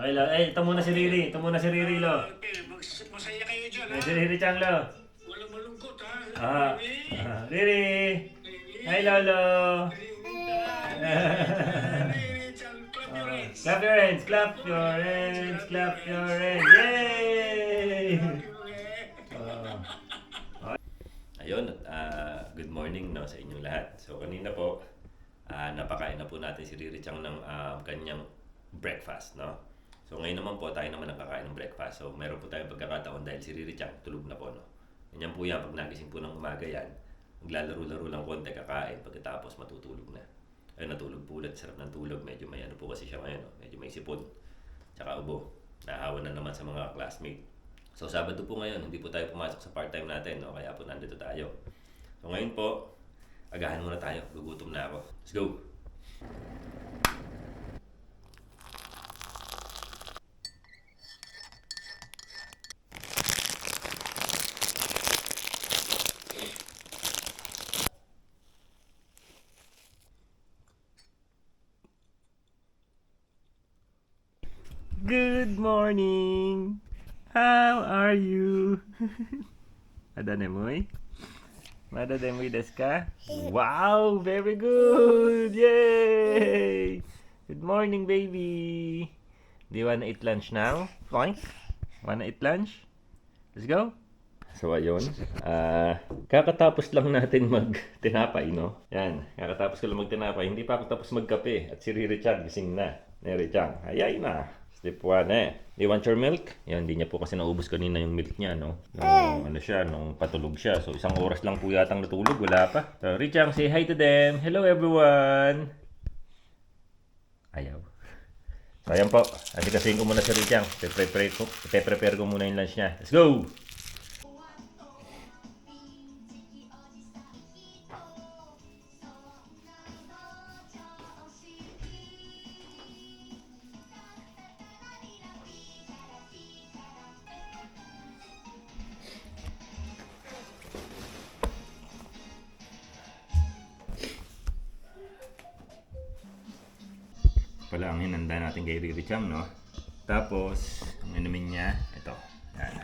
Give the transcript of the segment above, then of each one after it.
Okay, lo. Eh, ito muna si Riri. Ito muna si Riri, lo. Okay, mas- masaya kayo dyan, ha? Eh, si Riri Chang, lo. Walang malungkot, ha? Ah, ah, Riri. Hi, Lolo. Hey, Chan, clap your hands. Clap your hands, clap your hands, clap your hands. Yay! Oh. Ayun, at ah, good morning no, sa inyong lahat. So kanina po, ah, napakain na po natin si Riri Chang ng ah, kanyang breakfast. No? So ngayon naman po, tayo naman nakakain ng breakfast. So meron po tayong pagkakataon dahil si Riri Chang tulog na po. No? Ganyan po yan, pag nagising po ng umaga yan, maglalaro-laro lang konti kakain pagkatapos matutulog na. Ay natulog po ulit, sarap ng tulog. Medyo may ano po kasi siya ngayon, no? medyo may sipon. Tsaka ubo. Nahawa na naman sa mga classmate. So Sabado po ngayon, hindi po tayo pumasok sa part-time natin, no? kaya po nandito tayo. So ngayon po, agahan muna tayo. Gugutom na ako. Let's go! Good morning! How are you? Ada nemoy? Mada demoy desu ka? Wow! Very good! Yay! Good morning, baby! Do you wanna eat lunch now? Boink? Wanna eat lunch? Let's go! So ayun, ah kakatapos lang natin mag-tinapay, no? Yan, kakatapos ko lang mag-tinapay. Hindi pa ako tapos magkape. At si Riri Chan, gising na. Riri Chan, ayay na. Sleep one eh. Do you want your milk? Yan, hindi niya po kasi naubos kanina yung milk niya, no? Nung, ano siya, nung patulog siya. So, isang oras lang po yatang natulog. Wala pa. So, Richang, say hi to them. Hello, everyone. Ayaw. So, ayan po. Kasi kasihin ko muna si Richang. Pre-prepare ko, prepare ko muna yung lunch niya. Let's go! Pala ang hinanda natin kay Riri Cham, no? Tapos, ang inumin niya, ito. Yan.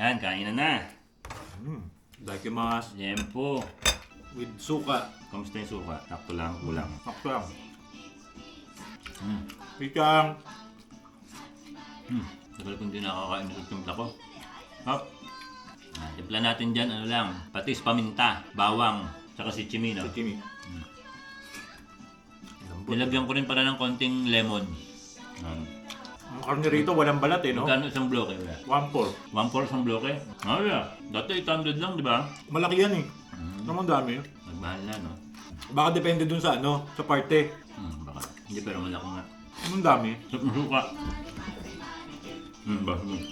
Yan, kain na na. Dakimasu Yan po. with suka. Kamusta yung suka? Takto lang, kulang. Sakto lang. Hmm. Pikang. Hmm. Tagal kong di nakakain ng timpla ko. Hop. Ah, timpla natin dyan, ano lang, patis, paminta, bawang, tsaka si chimino. Sa Jimmy. Lambot. Nilagyan ko rin pala ng konting lemon. Um, Ang karne rito, walang balat eh, no? Magkano isang bloke? Wala. One four. One fourth ang bloke? Ah, yeah. Dati 800 lang, di ba? Malaki yan eh. Mm. Naman dami. Nagmahal na, no? Baka depende dun sa ano, sa parte. Hmm, baka. Hindi, pero malaki nga. Anong dami? Ng suka. Hmm, ba? Hmm.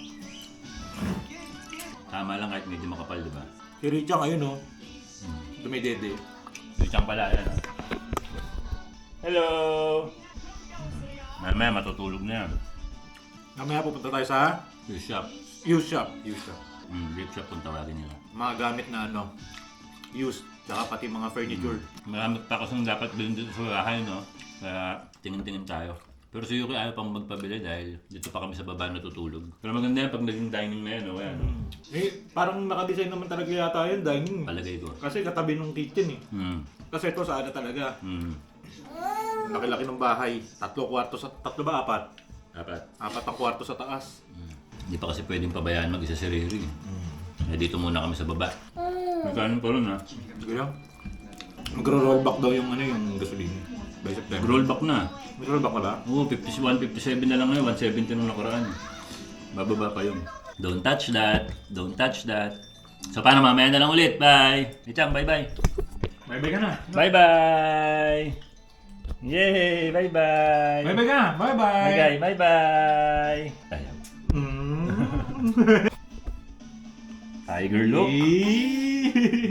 Tama lang kahit medyo makapal, di ba? Si Richang, ayun no. Hmm. Dumidede. Isang pala, yan. Hello! Mamaya matutulog na yan. Mamaya pupunta tayo sa Yung shop. used shop. Used shop. Hmm, gift shop kung tawagin nila. Mga gamit na ano, used. Tsaka pati mga furniture. Marami pa kasing dapat bilhin dito sa bahay, no? Kaya tingin-tingin tayo. Pero si Yuki ayaw pang magpabili dahil dito pa kami sa baba natutulog. Pero maganda yan pag naging dining na yan, no? Yan, no? Eh, parang nakadesign naman talaga yata yun, dining. Palagay ko. Kasi katabi ng kitchen eh. Hmm. Kasi ito sa ano talaga. Hmm. Laki-laki ng bahay. Tatlo kwarto sa... Tatlo ba? Apat? Dapat. Apat ang kwarto sa taas. Hindi pa kasi pwedeng pabayaan mag-isa si Riri. Eh, dito muna kami sa baba. May kanin pa rin, ha? Sige lang. Magro-roll back daw yung ano yung gasolina. By September. Roll back na. Mag-roll back na ba? Oo, 51, 57 na lang ngayon. 170 nung nakaraan. Bababa pa yun. Don't touch that. Don't touch that. So, paano mamaya na lang ulit? Bye! Ichang, bye-bye! Bye-bye ka na. Bye-bye! Yay! Bye-bye! Bye-bye ka. Bye-bye. Bye-bye! Bye-bye! Ayaw. Mm. Tiger look!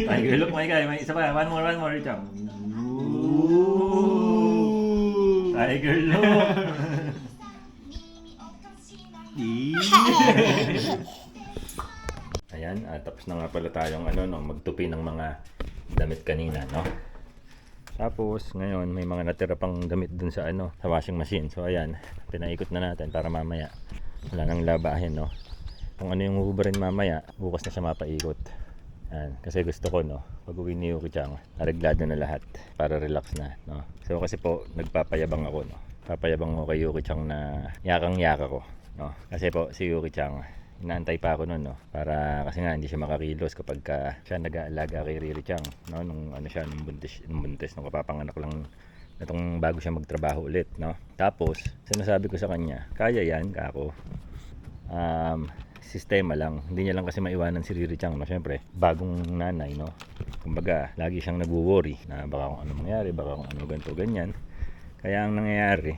Tiger look, my guy. May isa pa. One more, one more, Ichang. Ooh. Tiger look! Ayan, at tapos na nga pala tayong ano, no, magtupi ng mga damit kanina, no? Tapos, ngayon, may mga natira pang damit dun sa ano, sa washing machine. So, ayan, pinaikot na natin para mamaya wala nang labahin, no? Kung ano yung hubarin mamaya, bukas na siya mapaikot. Yan. Kasi gusto ko, no, pag uwi ni Yuki Chang, areglado na lahat para relax na, no. So kasi po, nagpapayabang ako, no. Papayabang ako kay Yuki Chang na yakang-yaka ko, no. Kasi po, si Yuki Chang, inaantay pa ako noon, no. Para kasi nga hindi siya makakilos kapag ka siya nag-aalaga kay Riri Chang, no. Nung ano siya, nung buntis, nung buntis, nung kapapanganak lang itong bago siya magtrabaho ulit, no. Tapos, sinasabi ko sa kanya, kaya yan, kako. Um, sistema lang. Hindi niya lang kasi maiwanan si Riri Chang, no? Siyempre, bagong nanay, no? Kumbaga, lagi siyang nagwo-worry na baka kung ano mangyari, baka kung ano ganito, ganyan. Kaya ang nangyayari,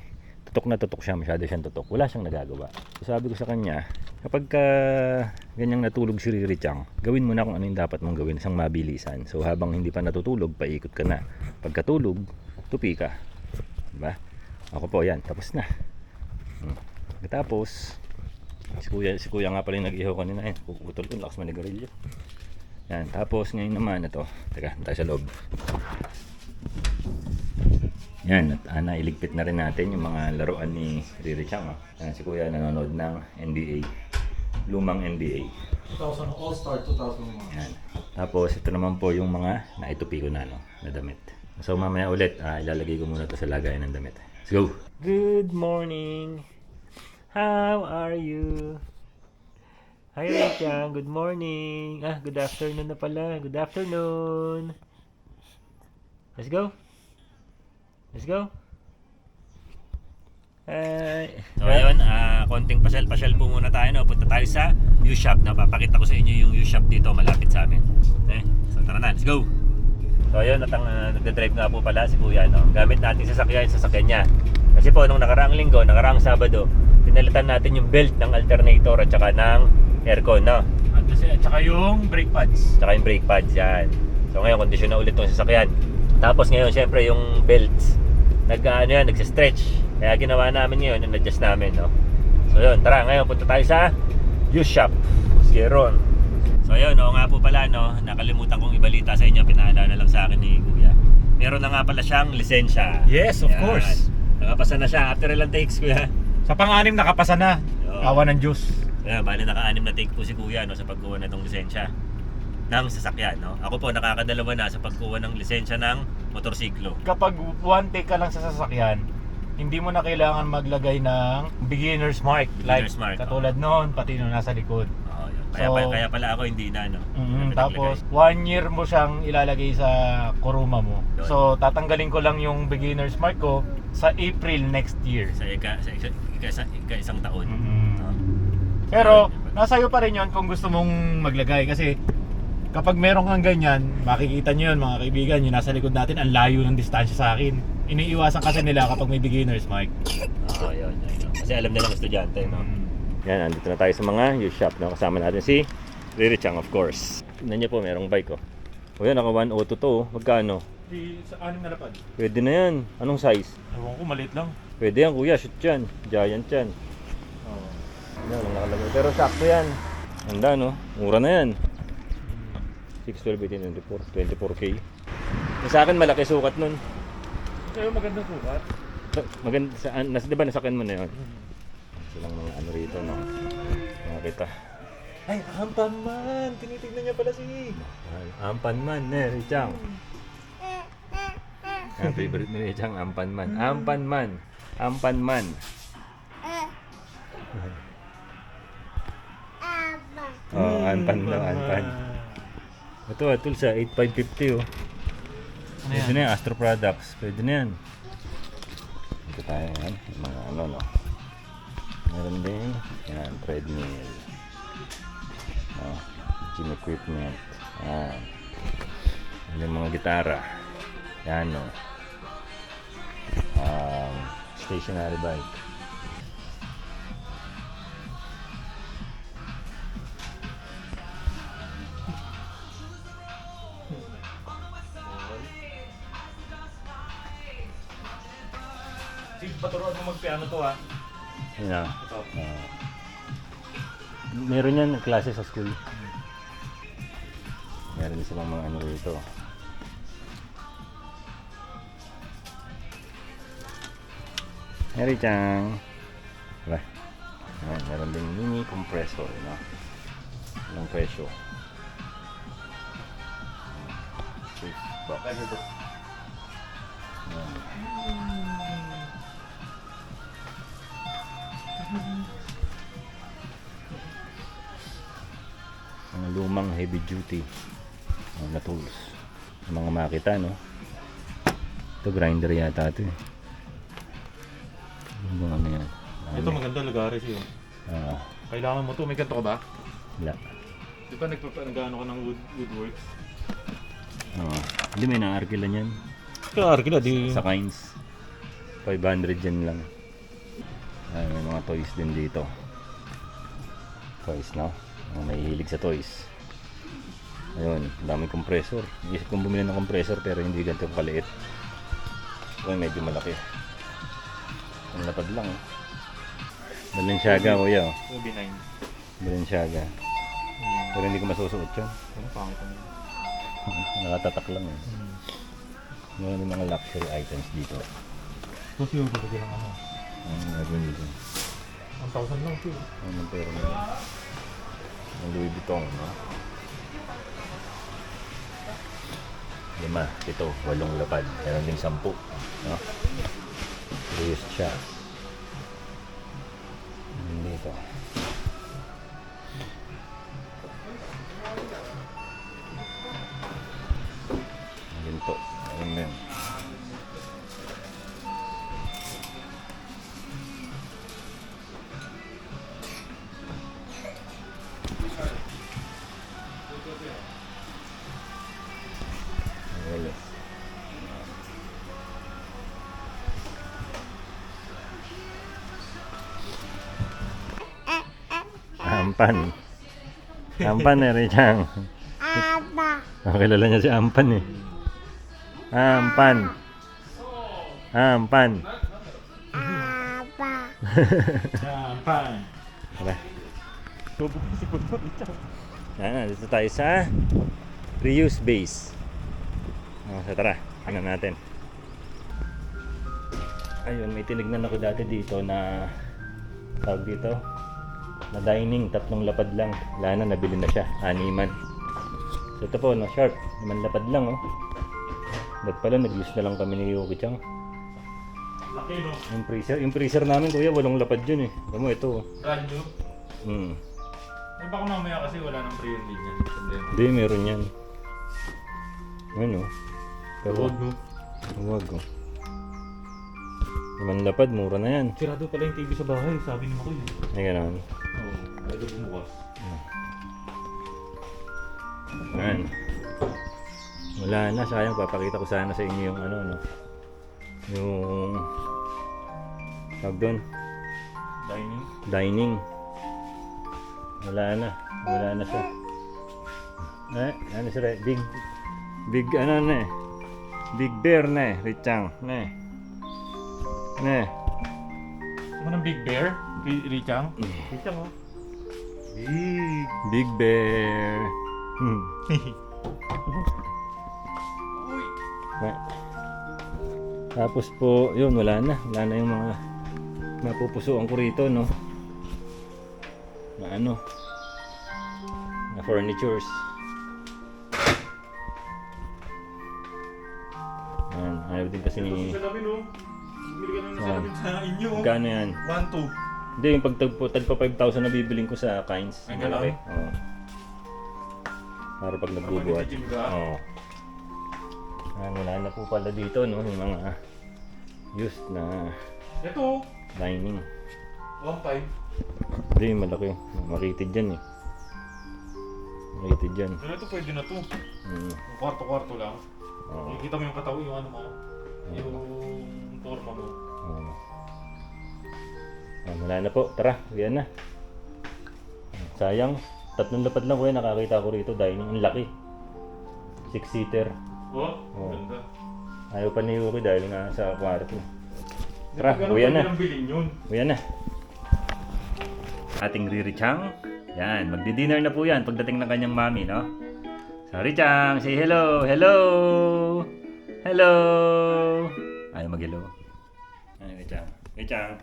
tutok na tutok siya, masyado siyang tutok. Wala siyang nagagawa. So, sabi ko sa kanya, kapag ka ganyang natulog si Riri Chang, gawin mo na kung ano yung dapat mong gawin, isang mabilisan. So, habang hindi pa natutulog, paikot ka na. Pagkatulog, tupi ka. Diba? Ako po, yan, tapos na. Hmm. Tapos, Si kuya, si kuya nga pala yung nag-ihaw kanina eh. Puputol ko, lakas manigarilyo. Yan, tapos ngayon naman ito. Teka, tayo sa loob. Yan, at ana, iligpit na rin natin yung mga laruan ni Riri Chang. Oh. Yan, si kuya nanonood ng NBA. Lumang NBA. 2000 All-Star 2001. Yan. Tapos ito naman po yung mga naitupi ko na, no, na damit. So mamaya ulit, ah, ilalagay ko muna to sa lagayan ng damit. Let's go! Good morning! How are you? Hi Rachel, good morning! Ah, good afternoon na pala. Good afternoon! Let's go! Let's go! Hi! So ayun, ah, konting pasyal-pasyal po muna tayo. No? Punta tayo sa U-Shop. No? Papakita ko sa inyo yung U-Shop dito malapit sa amin. Eh, so tara na, let's go! So ayun, at ang uh, nagdadrive nga po pala si Kuya. No? Gamit natin sasakyan, sasakyan niya. Kasi po, nung nakaraang linggo, nakaraang Sabado, pinalitan natin yung belt ng alternator at saka ng aircon. No? At, kasi, at saka yung brake pads. Tsaka yung brake pads yan. So ngayon, kondisyon na ulit itong sasakyan. Tapos ngayon, syempre, yung belts, nag, ano yan, nagsa-stretch. Kaya ginawa namin ngayon, in-adjust namin, no? So yun, tara, ngayon, punta tayo sa U-Shop. Sige, Ron. So yun, oo nga po pala, no? Nakalimutan kong ibalita sa sa akin ni Kuya. Meron na nga pala siyang lisensya. Yes, of Yan. course. Nakapasa na siya. After ilang takes, Kuya? Sa pang-anim nakapasa na. Oo. Awa ng Diyos. Kaya bali naka-anim na take po si Kuya no, sa pagkuha na itong lisensya ng sasakyan. No? Ako po nakakadalawa na sa pagkuha ng lisensya ng motorsiklo. Kapag one take ka lang sa sasakyan, hindi mo na kailangan maglagay ng beginner's mark. Beginner's like, mark, katulad noon, pati nung nasa likod. Kaya, So- pa- kaya pala ako hindi na. No? Hindi na Tapos, one year mo siyang ilalagay sa kuruma mo. Doon. So, tatanggalin ko lang yung beginner's mark ko sa April next year. Sa ika, sa ika, ika, sa ika isang taon. Mhm. No? Pero, nasa iyo pa rin yun kung gusto mong maglagay. Kasi, kapag meron kang ganyan, makikita nyo yun mga kaibigan, yung nasa likod natin, ang layo ng distansya sa akin. Iniiwasan kasi nila kapag may beginner's mark. Oo, yun, yun, yun. Kasi alam nilang estudyante. No? Mm. Yan, andito na tayo sa mga U-Shop. No? Kasama natin si Riri Chang, of course. Tignan niyo po, merong bike. Oh. O yan, naka 1 auto to. oh. Magkano? Di, sa anim na lapad. Pwede na yan. Anong size? Ewan ko, maliit lang. Pwede yan, kuya. Shoot yan. Giant yan. Oh. Yan, ang nakalagay. Pero sakto yan. Handa, no? Mura na yan. 6, 12, 18, 24. 24K. Yung sa akin, malaki sukat nun. Pero magandang sukat. Maganda, sa, nas, di ba nasakyan mo na yun? Silang mga ano rito, no? Mga kita. Ay, ampan man! Tinitignan niya pala si... Ampan man, eh, Richang. Ang favorite ni Richang, ampan man. Ampan man. Ampan man. Oh, ampan daw, ampan. Ito, ito sa 8550 oh. Ano Pwede na yan, Astro Products. Pwede na yan. Ito tayo yan. Mga ano, no. Meron din. Yan, treadmill. Oh, gym equipment. Yan. Yan yung mga gitara. Yan, no. Um, stationary bike. Sige, paturuan mo magpiano to ha. Ah. Ito. Ah. meron yan klase sa school. Meron silang mga ano rito. Mary Chang. Wala. Ayan, meron din mini compressor. No? Anong presyo? Six bucks. Ayan. Lumang heavy duty mga tools. Yung mga makita, no? Ito grinder yata ito eh. Yung ano yan. Ito maganda lagares yun. Ah, Kailangan mo to. May ganito ka ba? wala. Di ba nagpapanood ka ng wood, woodworks? Oo. Hindi may naarkilan yan. Kaya arkila di... Sa Kines. 500 yan lang. Ay, may mga toys din dito. Toys, no? Mga may hilig sa toys. Ayun, daming compressor. Isip kong bumili ng compressor pero hindi ganito kaliit. Ito medyo malaki. Ang lapad lang. Balenciaga, kuya. Oh. UB9. Balenciaga. Hmm. Pero hindi ko masusuot yun. Ano pangit ano? Nakatatak lang eh. Meron din mga luxury items dito. Kasi yung talaga ng ano. Ang meron dito. 1,000 lang siya. Ano pero na Ang Louis Vuitton, no? Lima, pito, walong lapad. Meron din sampu, no? Reyes siya. Dito. Ampan. Ampan eh, Richang. Aba, Oh, kilala niya si Ampan eh. Ampan. Ampan. aba, Champan! Tara. Yan, dito tayo sa reuse base. Oh, so tara, tingnan natin. Ayun, may tinignan ako dati dito na tawag dito na dining, tatlong lapad lang. Wala na, nabili na siya, animan. So ito po, no, sharp, naman lapad lang, oh. Ba't pala, nag-use na lang kami ni Yuki Chang. Laki no? Yung freezer, yung freezer namin, kuya, walong lapad yun eh. Alam mo, ito, oh. Brand new? Hmm. Eh baka mamaya kasi wala nang pre-release niya. Problema. Hindi, meron yan. Ano? Pero Huwag no? Huwag oh. Naman lapad, mura na yan. Sirado pala yung TV sa bahay, sabi ni Makoy. Ay, gano'n. Oo, pwede bumukas. Yan. Wala na, sayang. Papakita ko sana sa inyo yung ano, no? Yung... Tawag doon, Dining. dining. Wala na. Wala na siya. Eh, ano siya, big... Big, ano na eh. Big bear na eh, Richang. Na eh. Na eh. Ano ng Big Bear? Ri- Richang? Richang oh. Big! Big bear. Hmm. Uy! Tapos po, yun, wala na. Wala na yung mga napupusuan ko rito, no? Na ano? Na furnitures. Ayan, ayaw din kasi ni... Bumili ka na ng salamin sa inyo. Gano yan? 1, 2. Hindi, yung pagtagpo, tagpa 5,000 na bibiling ko sa Kines. Ay, malaki. Oo. Para pag nagbubuhat. magti-gym ka? Oo. Ayan, wala na po pala dito, no? Yung mga used na Ito, dining. 1.5. Hindi, malaki. Makitid dyan eh. Makitid dyan. Pero ito pwede na to. Mm. Yung Kwarto-kwarto lang. Oo. Nakikita mo yung katawi, yung ano mo. Yung forma mo. Oo. Ah, wala na po. Tara, yan na. Sayang. Tatlong lapad lang kuya nakakita ko rito. Dining. Ang laki. Six-seater. Oh, Oo. ganda. Ayaw pa ni Yuki dahil nga sa kwarto. Tara, pwede na. Uwi na. Ating Riri Chang. Yan, magdi-dinner na po yan pagdating ng kanyang mami, no? Sorry, Chang. Say hello. Hello. Hello. Mag-hello. Ay, Chang. Hey, Chang.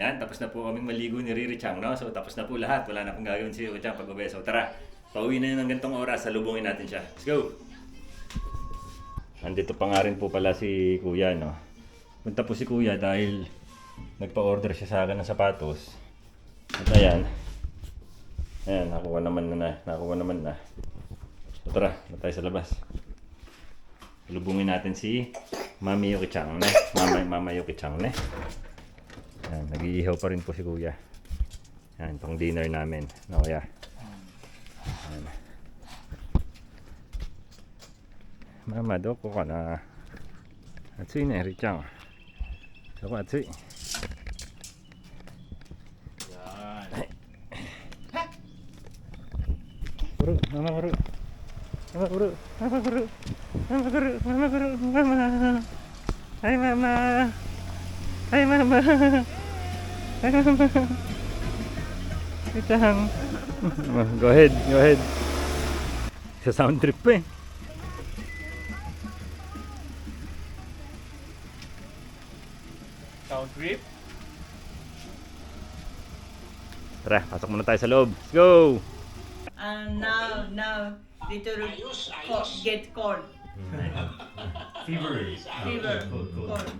Yan, tapos na po kaming maligo ni Riri Chang, no? So, tapos na po lahat. Wala na pong gagawin si Riri Chang pag uwi. So, tara. Pauwi na yun ng gantong oras. Salubungin natin siya. Let's go. Andito pa nga rin po pala si Kuya, no? Punta po si Kuya dahil nagpa-order siya sa akin ng sapatos. At ayan. Ayan, nakuha naman na na. Nakuha naman na. So, tara, na tayo sa labas. Lubungin natin si Mami Yuki Chang, ne? Mama, Mama Yuki Chang, ne? Ayan, nag-iihaw pa rin po si Kuya. Ayan, pang dinner namin. No, Kuya? Ayan. Mama, doko ka na. Atsui ne, Richang. Doko atsui. Yan. Guru, mama guru. Mama guru, mama guru. Mama guru, mama guru, mama. Hai mama. Hai mama. Hai mama. Richang. go ahead, go ahead. Sa sound trip pa eh. Sound trip. Tara, pasok muna tayo sa loob. Let's go! And now, now, little Ayos, co- ayos. get cold. Fever. Fever. Cold, cold. Cold.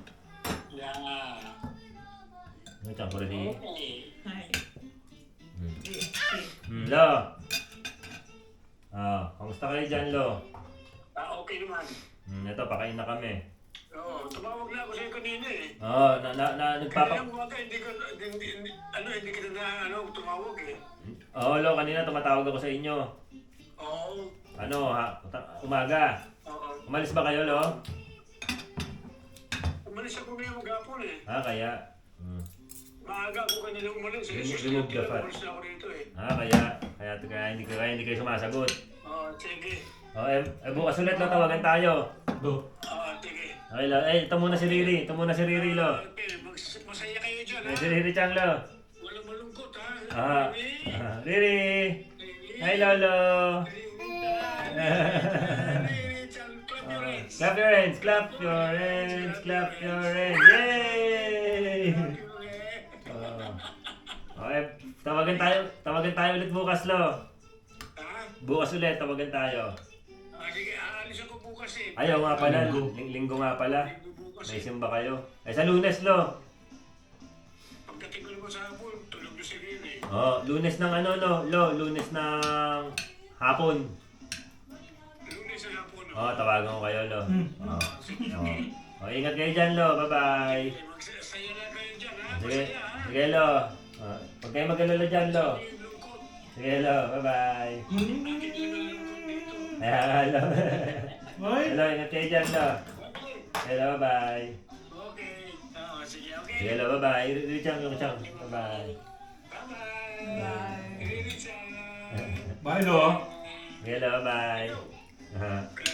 Puro di. Okay. Hi. Lo. Ah, kamusta kayo dyan, Lo? Ah, okay naman. Hmm, ito, pakain na kami. Oo, tumawag na ako sa'yo kanina eh. Oo, na, na, na, Kanina nagpapa... umaga, hindi ko, hindi, hindi, ano, hindi kita na, ano, tumawag eh. Oo, Lo, kanina tumatawag ako sa inyo. Oo, Ano, ha? Umaga. oo. Umalis ba kayo, Lo? Umalis ako ngayon maghapon eh. Ah, kaya. Hmm. Maaga ako kanina umalis eh. Remove- remove the fat. Umalis na ako dito eh. Ah, kaya. Kaya, kaya, hindi, kaya hindi kayo sumasagot. Oo, sige. Oh, eh, eh, bukas ulit, Lo, tawagan tayo. Oo, sige. Okay, Lo. Eh, ito muna si Riri. Ito muna si Riri, Lo. Okay, mas- masaya kayo dyan ha. Eh, si Riri Chang, Lo. Walang malungkot ha. Ah, ah, Riri. Hi, Lolo. Clap your hands. Clap your hands, clap your hands, clap your hands. Yay! Oh. Okay, tawagan tayo, tawagan tayo ulit bukas, Lo. Ha? Bukas ulit, tawagan tayo. Ah, sige, aalis ako bukas eh. Ayaw nga pala, ling- linggo nga pala. May eh. simba kayo. Ay, sa lunes, Lo. Pagdating ko naman sa hapon, tulog na si Riri. Oh, lunes ng ano, Lo. Lo, lunes ng hapon. Lunes na hapon. Oh, tawagan ko kayo, Lo. Oh. Sige, Oh. okay. oh, ingat kayo dyan, Lo. Bye-bye. Magsasaya na kayo dyan ha. Sige, Masaya ha. sige, Lo. Oh, huwag kayo mag-alala dyan, Lo. Sige, Lo. Bye-bye. Akin dito. Ayan, Lo. Hello, ingat kayo dyan, Lo. Hello, bye-bye. Okay. Oo, sige, okay. Sige, Lo. Bye-bye. Richang, Richang. Bye-bye. Bye-bye. Bye. Riri-chan. Bye, Lo. Sige, Lo. Bye. Aha. Kaya